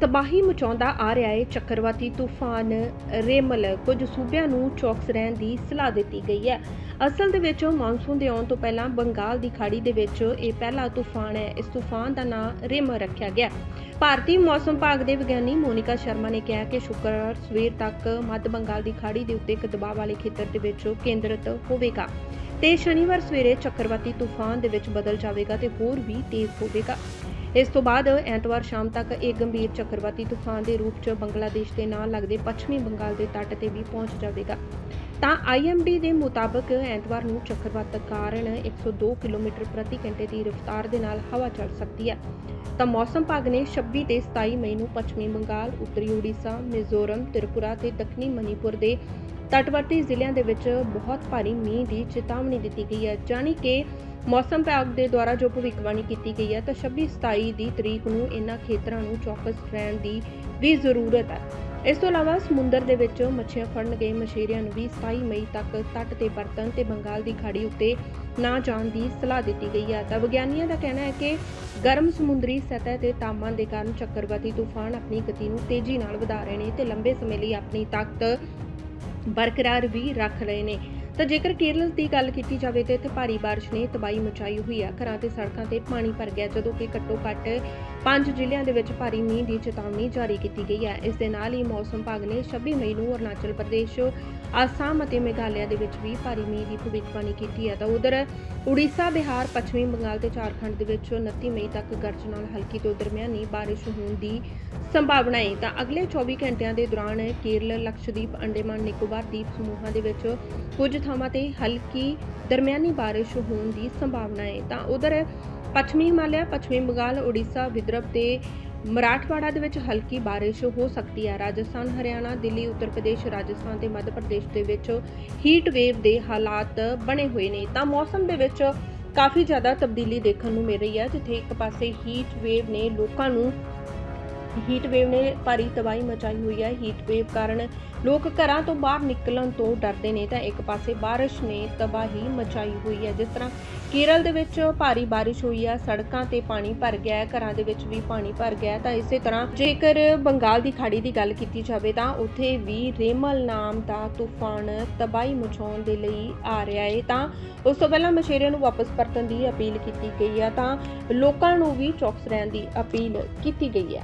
ਤਬਾਹੀ ਮਚਾਉਂਦਾ ਆ ਰਿਹਾ ਹੈ। ਚੱਕਰਵਾਤੀ ਤੂਫਾਨ ਰੇਮਲ ਕੁਝ ਸੂਬਿਆਂ ਨੂੰ ਚੌਕਸ ਰਹਿਣ ਦੀ ਸਲਾਹ ਦਿੱਤੀ ਗਈ ਹੈ। ਅਸਲ ਦੇ ਵਿੱਚ ਮਾਨਸੂਨ ਦੇ ਆਉਣ ਤੋਂ ਪਹਿਲਾਂ ਬੰਗਾਲ ਦੀ ਖਾੜੀ ਦੇ ਵਿੱਚ ਇਹ ਪਹਿਲਾ ਤੂਫਾਨ ਹੈ। ਇਸ ਤੂਫਾਨ ਦਾ ਨਾਮ ਰੇਮਲ ਰੱਖਿਆ ਗਿਆ। ਭਾਰਤੀ ਮੌਸਮ ਵਿਭਾਗ ਦੇ ਵਿਗਿਆਨੀ ਮੋਨਿਕਾ ਸ਼ਰਮਾ ਨੇ ਕਿਹਾ ਕਿ ਸ਼ੁੱਕਰਵਾਰ ਸਵੇਰ ਤੱਕ ਮੱਧ ਬੰਗਾਲ ਦੀ ਖਾੜੀ ਦੇ ਉੱਤੇ ਇੱਕ ਦਬਾਅ ਵਾਲੇ ਖੇਤਰ ਦੇ ਵਿੱਚ ਕੇਂਦਰਿਤ ਹੋਵੇਗਾ ਤੇ ਸ਼ਨੀਵਾਰ ਸਵੇਰੇ ਚੱਕਰਵਾਤੀ ਤੂਫਾਨ ਦੇ ਵਿੱਚ ਬਦਲ ਜਾਵੇਗਾ ਤੇ ਹੋਰ ਵੀ ਤੇਜ਼ ਹੋਵੇਗਾ। ਇਸ ਤੋਂ ਬਾਅਦ ਐਤਵਾਰ ਸ਼ਾਮ ਤੱਕ ਇਹ ਗੰਭੀਰ ਚੱਕਰਵਾਤੀ ਤੂਫਾਨ ਦੇ ਰੂਪ 'ਚ ਬੰਗਲਾਦੇਸ਼ ਦੇ ਨਾਲ ਲੱਗਦੇ ਪੱਛਮੀ ਬੰਗਾਲ ਦੇ ਤੱਟ ਤੇ ਵੀ ਪਹੁੰਚ ਜਾਵੇਗਾ। ਤਾਂ ਆਈਐਮਡੀ ਦੇ ਮੁਤਾਬਕ ਐਤਵਾਰ ਨੂੰ ਚੱਕਰਵਾਤ ਕਾਰਨ 102 ਕਿਲੋਮੀਟਰ ਪ੍ਰਤੀ ਘੰਟੇ ਦੀ ਰਫ਼ਤਾਰ ਦੇ ਨਾਲ ਹਵਾ ਚੱਲ ਸਕਦੀ ਹੈ। ਤਾਂ ਮੌਸਮ ਵਿਭਾਗ ਨੇ 26 ਤੇ 27 ਮਈ ਨੂੰ ਪੱਛਮੀ ਬੰਗਾਲ, ਉੱਤਰੀ ਓਡੀਸ਼ਾ ਮਿਜ਼ੋਰਮ, ਤ੍ਰਿਪੁਰਾ ਤੇ ਦੱਖਣੀ ਮਨੀਪੁਰ ਦੇ ਤਟਵਰਤੀ ਜ਼ਿਲ੍ਹਿਆਂ ਦੇ ਵਿੱਚ ਬਹੁਤ ਭਾਰੀ ਮੀਂਹ ਦੀ ਚੇਤਾਵਨੀ ਦਿੱਤੀ ਗਈ ਹੈ। ਜਾਣੀ ਕਿ ਮੌਸਮ ਵਿਭਾਗ ਦੇ ਦੁਆਰਾ ਜੋ ਭਵਿੱਖਬਾਣੀ ਕੀਤੀ ਗਈ ਹੈ ਤਾਂ 26 27 ਦੀ ਤਰੀਕ ਨੂੰ ਇਹਨਾਂ ਖੇਤਰਾਂ ਨੂੰ ਚੌਕਸ ਰਹਿਣ ਦੀ ਵੀ ਜ਼ਰੂਰਤ ਹੈ। ਇਸ ਤੋਂ ਇਲਾਵਾ ਸਮੁੰਦਰ ਦੇ ਵਿੱਚ ਮੱਛੀਆਂ ਫੜਨ ਗਏ ਮਛੇਰਿਆਂ ਨੂੰ ਵੀ 27 ਮਈ ਤੱਕ ਤੱਟ ਤੇ ਬਰਤਨ ਤੇ ਬੰਗਾਲ ਦੀ ਖਾੜੀ ਉੱਤੇ ਨਾ ਜਾਣ ਦੀ ਸਲਾਹ ਦਿੱਤੀ ਗਈ ਹੈ। ਤਾਂ ਵਿਗਿਆਨੀਆਂ ਦਾ ਕਹਿਣਾ ਹੈ ਕਿ ਗਰਮ ਸਮੁੰਦਰੀ ਸਤਹ ਤੇ ਤਾਪਮਾਨ ਦੇ ਕਾਰਨ ਚੱਕਰਵਾਤੀ ਤੂਫਾਨ ਆਪਣੀ ਗਤੀ ਨੂੰ ਤੇਜ਼ੀ ਨਾਲ ਵਧਾ ਰਹੇ ਨੇ ਤੇ ਲੰਬੇ ਸਮੇਂ ਲਈ ਆਪਣੀ ਤਾਕਤ ਬਰਕਰਾਰ ਵੀ ਰੱਖ ਰਹੇ ਨੇ। ਤਾਂ ਜੇਕਰ ਕੇਰਲ ਦੀ ਗੱਲ ਕੀਤੀ ਜਾਵੇ ਤੇ ਇੱਥੇ ਭਾਰੀ ਬਾਰਿਸ਼ ਨੇ ਤਬਾਹੀ ਮਚਾਈ ਹੋਈ ਆ। ਘਰਾਂ ਤੇ ਸੜਕਾਂ ਤੇ ਪਾਣੀ ਭਰ ਗਿਆ ਜਦੋਂ ਕਿ ਘੱਟੋ ਘੱਟ ਪੰਜ ਜ਼ਿਲ੍ਹਿਆਂ ਦੇ ਵਿੱਚ ਭਾਰੀ ਮੀਂਹ ਦੀ ਚੇਤਾਵਨੀ ਜਾਰੀ ਕੀਤੀ ਗਈ ਹੈ। ਇਸ ਦੇ ਨਾਲ ਹੀ ਮੌਸਮ ਵਿਭਾਗ ਨੇ 26 ਮਈ ਨੂੰ ਅਰੁਣਾਚਲ ਪ੍ਰਦੇਸ਼, ਆਸਾਮ ਅਤੇ ਮੇਘਾਲਿਆ ਦੇ ਵਿੱਚ ਵੀ ਭਾਰੀ ਮੀਂਹ ਦੀ ਭਵਿੱਖਬਾਣੀ ਕੀਤੀ ਹੈ। ਤਾਂ ਉਧਰ ਉੜੀਸਾ, ਬਿਹਾਰ, ਪੱਛਮੀ ਬੰਗਾਲ ਤੇ ਝਾਰਖੰਡ ਦੇ ਵਿੱਚ 29 ਮਈ ਤੱਕ ਗਰਜ ਨਾਲ ਹਲਕੀ ਤੋਂ ਦਰਮਿਆਨੀ ਬਾਰਿਸ਼ ਹੋਣ ਦੀ ਸੰਭਾਵਨਾ ਹੈ। ਤਾਂ ਅਗਲੇ 24 ਘੰਟਿਆਂ ਦੇ ਦੌਰਾਨ ਕੇਰਲ, ਲਕਸ਼ਦੀਪ, ਅੰਡੇਮਾਨ, ਨਿਕੋਬਾਰ ਦੀਪ ਸਮੂਹਾਂ ਦੇ ਵਿੱਚ ਕੁਝ ਥਾਵਾਂ ਤੇ ਹਲਕੀ ਦਰਮਿਆਨੀ ਬਾਰਿਸ਼ ਹੋਣ ਦੀ ਸੰਭਾਵਨਾ ਹੈ। ਤਾਂ ਉਧਰ ਪੱਛਮੀ ਹਿਮਾਲਿਆ, ਪੱਛਮੀ ਬੰਗਾਲ, ਉੜੀਸਾ, ਵਿਦਰਭ ਤੇ ਮਰਾਠਵਾੜਾ ਦੇ ਵਿੱਚ ਹਲਕੀ ਬਾਰਿਸ਼ ਹੋ ਸਕਦੀ ਹੈ। ਰਾਜਸਥਾਨ, ਹਰਿਆਣਾ, ਦਿੱਲੀ, ਉੱਤਰ ਪ੍ਰਦੇਸ਼, ਰਾਜਸਥਾਨ ਤੇ ਮੱਧ ਪ੍ਰਦੇਸ਼ ਦੇ ਵਿੱਚ ਹੀਟ ਵੇਵ ਦੇ ਹਾਲਾਤ ਬਣੇ ਹੋਏ ਨੇ। ਤਾਂ ਮੌਸਮ ਦੇ ਵਿੱਚ ਕਾਫੀ ਜ਼ਿਆਦਾ ਤਬਦੀਲੀ ਦੇਖਣ ਨੂੰ ਮਿਲ ਰਹੀ ਹੈ, ਜਿੱਥੇ ਇੱਕ ਪਾਸੇ ਹੀਟ ਵੇਵ ਨੇ ਲੋਕਾਂ ਨੂੰ ਹੀਟ ਵੇਵ ਨੇ ਭਾਰੀ ਤਬਾਹੀ ਮਚਾਈ ਹੋਈ ਹੈ। ਹੀਟ ਵੇਵ ਕਾਰਨ ਲੋਕ ਘਰਾਂ ਤੋਂ ਬਾਹਰ ਨਿਕਲਣ ਤੋਂ ਡਰਦੇ ਨੇ ਤਾਂ ਇੱਕ ਪਾਸੇ ਬਾਰਿਸ਼ ਨੇ ਤਬਾਹੀ ਮਚਾਈ ਹੋਈ ਹੈ। ਜਿਸ ਤਰ੍ਹਾਂ ਕੇਰਲ ਦੇ ਵਿੱਚ ਭਾਰੀ ਬਾਰਿਸ਼ ਹੋਈ ਹੈ, ਸੜਕਾਂ ਤੇ ਪਾਣੀ ਭਰ ਗਿਆ ਹੈ, ਘਰਾਂ ਦੇ ਵਿੱਚ ਵੀ ਪਾਣੀ ਭਰ ਗਿਆ ਹੈ ਤਾਂ ਇਸੇ ਤਰ੍ਹਾਂ ਜੇਕਰ ਬੰਗਾਲ ਦੀ ਖਾੜੀ ਦੀ ਗੱਲ ਕੀਤੀ ਜਾਵੇ ਤਾਂ ਉੱਥੇ ਵੀ ਰੇਮਲ ਨਾਮ ਦਾ ਤੂਫਾਨ ਤਬਾਹੀ ਮਚਾਉਣ ਦੇ ਲਈ ਆ ਰਿਹਾ ਹੈ। ਤਾਂ ਉਸ ਤੋਂ ਪਹਿਲਾਂ ਮਛੇਰਿਆਂ ਨੂੰ ਵਾਪਸ ਪਰਤਣ ਦੀ ਅਪੀਲ ਕੀਤੀ ਗਈ ਹੈ ਤਾਂ ਲੋਕਾਂ ਨੂੰ ਵੀ ਚੌਕਸ ਰਹਿਣ ਦੀ ਅਪੀਲ ਕੀਤੀ ਗਈ ਹੈ।